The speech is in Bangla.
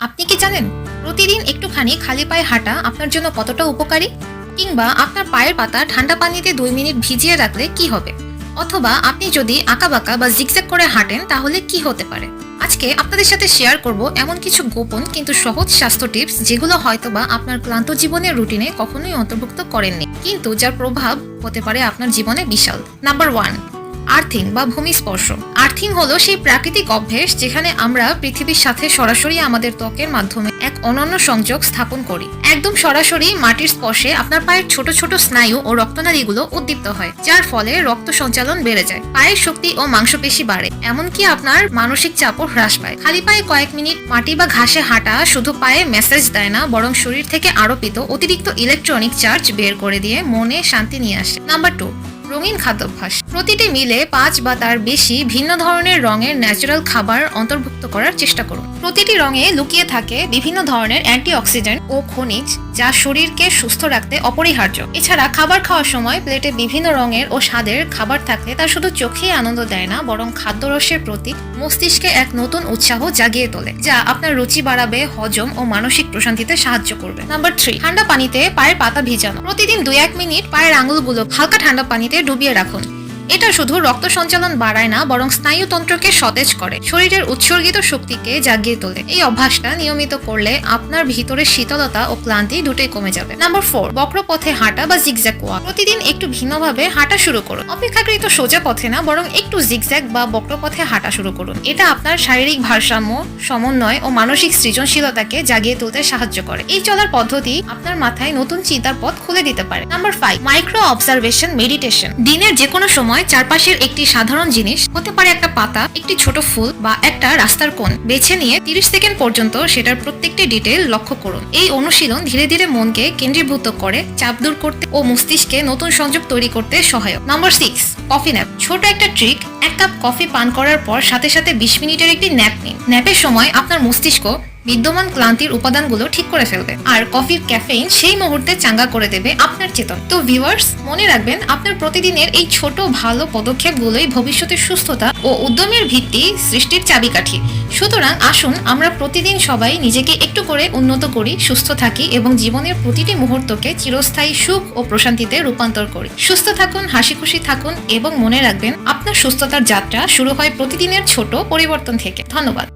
আপনি কি জানেন, প্রতিদিন একটুখানি খালি পায়ে হাঁটা আপনার জন্য কতটা উপকারী? কিংবা আপনার পায়ের পাতা ঠান্ডা পানিতে দুই মিনিট ভিজিয়ে রাখলে কি হবে? অথবা আপনি যদি আঁকাবাঁকা বা জিগজ্যাগ করে হাঁটেন, তাহলে কি হতে পারে? আজকে আপনাদের সাথে শেয়ার করব এমন কিছু গোপন কিন্তু সহজ স্বাস্থ্য টিপস যেগুলো হয়তোবা আপনার ক্লান্ত জীবনের রুটিনে কখনোই অন্তর্ভুক্ত করেননি, কিন্তু যার প্রভাব হতে পারে আপনার জীবনে বিশাল। নাম্বার ওয়ান আর্থিং বা ভূমিস্পর্শ আর্থিং হলো সেই প্রাকৃতিক অভ্যেস যেখানে আমরা পৃথিবীর সাথে সরাসরি আমাদের ত্বকের মাধ্যমে এক অনন্য সংযোগ স্থাপন করি। একদম সরাসরি মাটির স্পর্শে আপনার পায়ের ছোট ছোট স্নায়ু ও রক্তনালীগুলো উদ্দীপ্ত হয়, যার ফলে রক্ত সঞ্চালন বেড়ে যায়, পায়ের শক্তি ও মাংসপেশি বাড়ে, এমনকি আপনার মানসিক চাপও হ্রাস পায়। খালি পায়ে কয়েক মিনিট মাটি বা ঘাসে হাঁটা শুধু পায়ে মেসেজ দেয় না, বরং শরীর থেকে আরোপিত অতিরিক্ত ইলেকট্রনিক চার্জ বের করে দিয়ে মনে শান্তি নিয়ে আসে। নাম্বার টু রঙিন খাদ্যাভ্যাস। প্রতিটি মিলে পাঁচ বা তার বেশি ভিন্ন ধরনের রঙের ন্যাচারাল খাবার অন্তর্ভুক্ত করার চেষ্টা করুন। প্রতিটি রঙে লুকিয়ে থাকে বিভিন্ন ধরনের অ্যান্টিঅক্সিডেন্ট ও খনিজ যা শরীরকে সুস্থ রাখতে অপরিহার্য। এছাড়া খাবার খাওয়ার সময় প্লেটে বিভিন্ন রঙের ও স্বাদের খাবার থাকলে তা শুধু চোখেই আনন্দ দেয় না, বরং খাদ্যরসের প্রতি মস্তিষ্কে এক নতুন উৎসাহ জাগিয়ে তোলে, যা আপনার রুচি বাড়াবে, হজম ও মানসিক প্রশান্তিতে সাহায্য করবে। নাম্বার থ্রি ঠান্ডা পানিতে পায়ের পাতা ভিজানো। প্রতিদিন দুই এক মিনিট পায়ের আঙুলগুলো হালকা ঠান্ডা পানিতে ডুবিয়ে রাখুন। এটা শুধু রক্ত সঞ্চালন বাড়ায় না, বরং স্নায়ুতন্ত্রকে সতেজ করে। শরীরের উৎসর্গিত শক্তিকে জাগিয়ে তোলে। এই অভ্যাসটা নিয়মিত করলে আপনার ভিতরের শীতলতা ও ক্লান্তি দুটোই কমে যাবে। নাম্বার ফোর বক্র পথে হাঁটা বা জিগজ্যাক ওয়াক প্রতিদিন একটু ভিন্নভাবে হাঁটা শুরু করুন। অপেক্ষাকৃত সোজা পথে না, বরং একটু জিগজ্যাগ বা বক্র পথে হাঁটা শুরু করুন। এটা আপনার শারীরিক ভারসাম্য, সমন্বয় ও মানসিক সৃজনশীলতাকে জাগিয়ে তুলতে সাহায্য করে। এই চলার পদ্ধতি আপনার মাথায় নতুন চিন্তার পথ খুলে দিতে পারে। Number five micro observation meditation দিনের যে কোনো সময় চারপাশের একটি সাধারণ জিনিস, হতে পারে একটা পাতা, একটি ছোট ফুল বা একটা রাস্তার কোণ। বেছে নিয়ে তিরিশ সেকেন্ড পর্যন্ত সেটার প্রত্যেকটি ডিটেল লক্ষ্য করুন। এই অনুশীলন ধীরে ধীরে মনকে কেন্দ্রীভূত করে, চাপ দূর করতে ও মস্তিষ্কে নতুন সংযোগ তৈরি করতে সহায়ক। Number six, coffee nap. ছোট একটা ট্রিক, এক কাপ কফি পান করার পর সাথে সাথে বিশ মিনিটের একটি ন্যাপ নিন। ন্যাপের সময় আপনার মস্তিষ্ক বিদ্যমান ক্লান্তির উপাদানগুলো ঠিক করে ফেলবে। আর কফির ক্যাফেইন সেই মুহূর্তে চাঙ্গা করে দেবে আপনার চেতন। তো ভিউয়ার্স, মনে রাখবেন, আপনার প্রতিদিনের এই ছোট ভালো পদক্ষেপগুলোই ভবিষ্যতের সুস্থতা ও উদ্যমের ভিত্তি সৃষ্টির চাবিকাঠি। সুতরাং আসুন, আমরা প্রতিদিন সবাই নিজেকে একটু করে উন্নত করি, সুস্থ থাকি এবং জীবনের প্রতিটি মুহূর্তকে চিরস্থায়ী সুখ ও প্রশান্তিতে রূপান্তর করি। সুস্থ থাকুন, হাসি খুশি থাকুন এবং মনে রাখবেন, আপনার সুস্থতার যাত্রা শুরু হয় প্রতিদিনের ছোট পরিবর্তন থেকে। ধন্যবাদ।